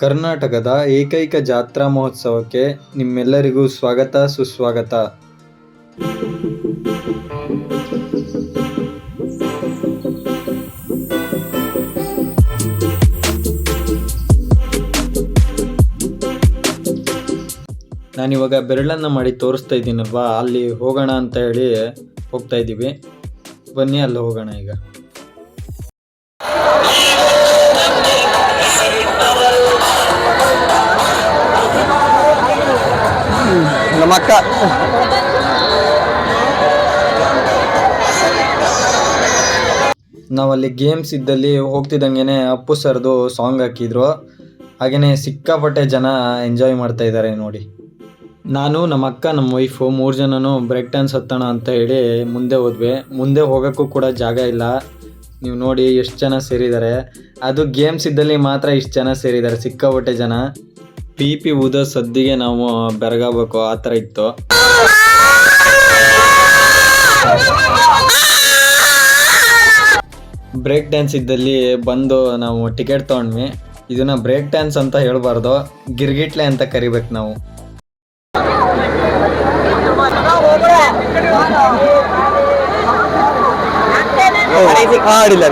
ಕರ್ನಾಟಕದ ಏಕೈಕ ಜಾತ್ರಾ ಮಹೋತ್ಸವಕ್ಕೆ ನಿಮ್ಮೆಲ್ಲರಿಗೂ ಸ್ವಾಗತ, ಸುಸ್ವಾಗತ. ನಾನಿವಾಗ ಬೆರಳನ್ನು ಮಾಡಿ ತೋರಿಸ್ತಾ ಇದ್ದೀನಲ್ವಾ? ಅಲ್ಲಿ ಹೋಗೋಣ ಅಂತ ಹೇಳಿ ಹೋಗ್ತಾ ಇದ್ದೀವಿ. ಬನ್ನಿ, ಅಲ್ಲಿ ಹೋಗೋಣ ಈಗ. ನಮ್ಮ ಅಕ್ಕ ನಾವಲ್ಲಿ ಗೇಮ್ಸ್ ಇದ್ದಲ್ಲಿ ಹೋಗ್ತಿದ್ದಂಗೆ ಅಪ್ಪು ಸರ್ದು ಸಾಂಗ್ ಹಾಕಿದ್ರು. ಹಾಗೆಯೇ ಸಿಕ್ಕಾಪಟ್ಟೆ ಜನ ಎಂಜಾಯ್ ಮಾಡ್ತಾ ಇದ್ದಾರೆ ನೋಡಿ. ನಾನು, ನಮ್ಮ ಅಕ್ಕ, ನಮ್ಮ ವೈಫು ಮೂರು ಜನನು ಬ್ರೇಕ್ ಡ್ಯಾನ್ಸ್ ಹತ್ತೋಣ ಅಂತ ಹೇಳಿ ಮುಂದೆ ಹೋದ್ವಿ. ಮುಂದೆ ಹೋಗೋಕ್ಕೂ ಕೂಡ ಜಾಗ ಇಲ್ಲ. ನೀವು ನೋಡಿ ಎಷ್ಟು ಜನ ಸೇರಿದ್ದಾರೆ ಅದು ಗೇಮ್ಸ್ ಇದ್ದಲ್ಲಿ ಮಾತ್ರ ಇಷ್ಟು ಜನ ಸೇರಿದ್ದಾರೆ ಸಿಕ್ಕಾಪಟ್ಟೆ ಜನ. ಪಿ ಪಿ ಊದೋ ಸದ್ದಿಗೆ ನಾವು ಬೆರಗಬೇಕು ಆ ಥರ ಇತ್ತು. ಬ್ರೇಕ್ ಡ್ಯಾನ್ಸ್ ಇದ್ದಲ್ಲಿ ಬಂದು ನಾವು ಟಿಕೆಟ್ ತೊಗೊಂಡ್ವಿ. ಇದನ್ನ ಬ್ರೇಕ್ ಡ್ಯಾನ್ಸ್ ಅಂತ ಹೇಳ್ಬಾರ್ದು. ಗಿರ್ಗಿಟ್ಲೆ ಅಂತ ಕರಿಬೇಕು ನಾವು. ಆಡಿಲ್ಲ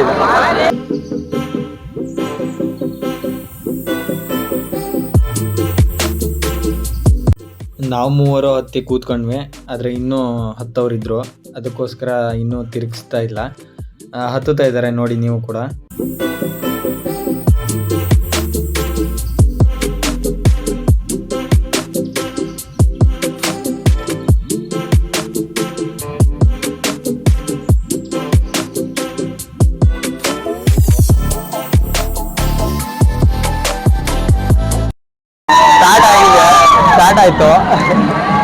ನಾವು ಮೂವರು ಹತ್ತಿ ಕೂತ್ಕೊಂಡ್ವಿ, ಆದರೆ ಇನ್ನೂ ಹತ್ತವ್ರಿದ್ರು ಅದಕ್ಕೋಸ್ಕರ ಇನ್ನೂ ತಿರುಗಿಸ್ತಾ ಇಲ್ಲ. ಹತ್ತುತ್ತಾ ಇದ್ದಾರೆ ನೋಡಿ ನೀವು ಕೂಡ. ಸ್ಟಾರ್ಟ್ ಆಯ್ತು.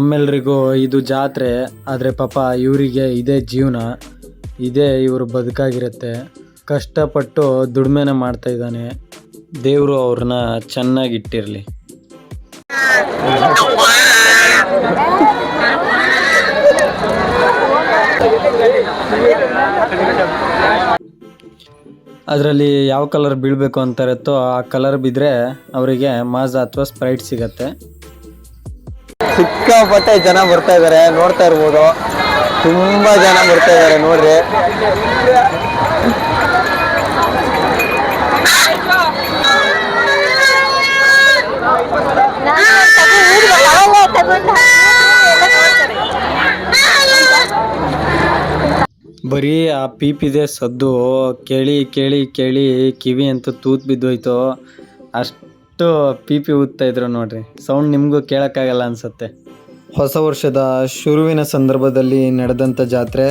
ನಮ್ಮೆಲ್ರಿಗೂ ಇದು ಜಾತ್ರೆ, ಆದರೆ ಪಾಪ ಇವರಿಗೆ ಇದೇ ಜೀವನ, ಇದೇ ಇವರು ಬದುಕಾಗಿರುತ್ತೆ. ಕಷ್ಟಪಟ್ಟು ದುಡಿಮೆನ ಮಾಡ್ತಾ ಇದ್ದಾನೆ. ದೇವರು ಅವ್ರನ್ನ ಚೆನ್ನಾಗಿಟ್ಟಿರಲಿ. ಅದರಲ್ಲಿ ಯಾವ ಕಲರ್ ಬೀಳಬೇಕು ಅಂತಾರತ್ತೋ ಆ ಕಲರ್ ಬಿದ್ದರೆ ಅವರಿಗೆ ಮಾಜಾ ಅಥವಾ ಸ್ಪ್ರೈಟ್ ಸಿಗತ್ತೆ. ಸಿಕ್ಕಾಪಟ್ಟೆ ಜನ ಬರ್ತಾ ಇದಾರೆ, ನೋಡ್ತಾ ಇರ್ಬೋದು. ತುಂಬಾ ಜನ ಬರ್ತಾ ಇದಾರೆ, ನೋಡ್ರಿ. ಬರೀ ಆ ಪೀಪಿದೆ ಸದ್ದು. ಕೇಳಿ ಕೇಳಿ ಕೇಳಿ, ಕಿವಿ ಅಂತ ತೂತ್ ಬಿದ್ದೋಯ್ತು. ಅಷ್ಟು ಪೀಪಿ ಊದ್ತಾ ಇದ್ರು ನೋಡ್ರಿ. ಸೌಂಡ್ ನಿಮಗೂ ಕೇಳೋಕ್ಕಾಗಲ್ಲ ಅನ್ಸುತ್ತೆ. ಹೊಸ ವರ್ಷದ ಶುರುವಿನ ಸಂದರ್ಭದಲ್ಲಿ ನಡೆದಂಥ ಜಾತ್ರೆ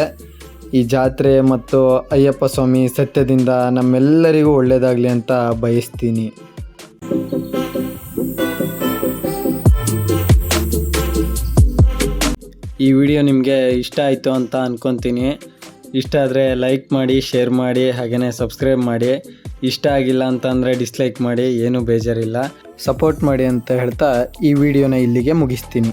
ಈ ಜಾತ್ರೆ ಮತ್ತು ಅಯ್ಯಪ್ಪ ಸ್ವಾಮಿ ಸತ್ಯದಿಂದ ನಮ್ಮೆಲ್ಲರಿಗೂ ಒಳ್ಳೆಯದಾಗಲಿ ಅಂತ ಬಯಸ್ತೀನಿ. ಈ ವಿಡಿಯೋ ನಿಮಗೆ ಇಷ್ಟ ಆಯಿತು ಅಂತ ಅನ್ಕೊತೀನಿ. ಇಷ್ಟ ಆದರೆ ಲೈಕ್ ಮಾಡಿ ಶೇರ್ ಮಾಡಿ ಹಾಗೆಯೇ ಸಬ್ಸ್ಕ್ರೈಬ್ ಮಾಡಿ. ಇಷ್ಟ ಆಗಿಲ್ಲ ಅಂತಂದರೆ ಡಿಸ್ಲೈಕ್ ಮಾಡಿ, ಏನೂ ಬೇಜಾರಿಲ್ಲ. ಸಪೋರ್ಟ್ ಮಾಡಿ ಅಂತ ಹೇಳ್ತಾ ಈ ವಿಡಿಯೋನ ಇಲ್ಲಿಗೆ ಮುಗಿಸ್ತೀನಿ.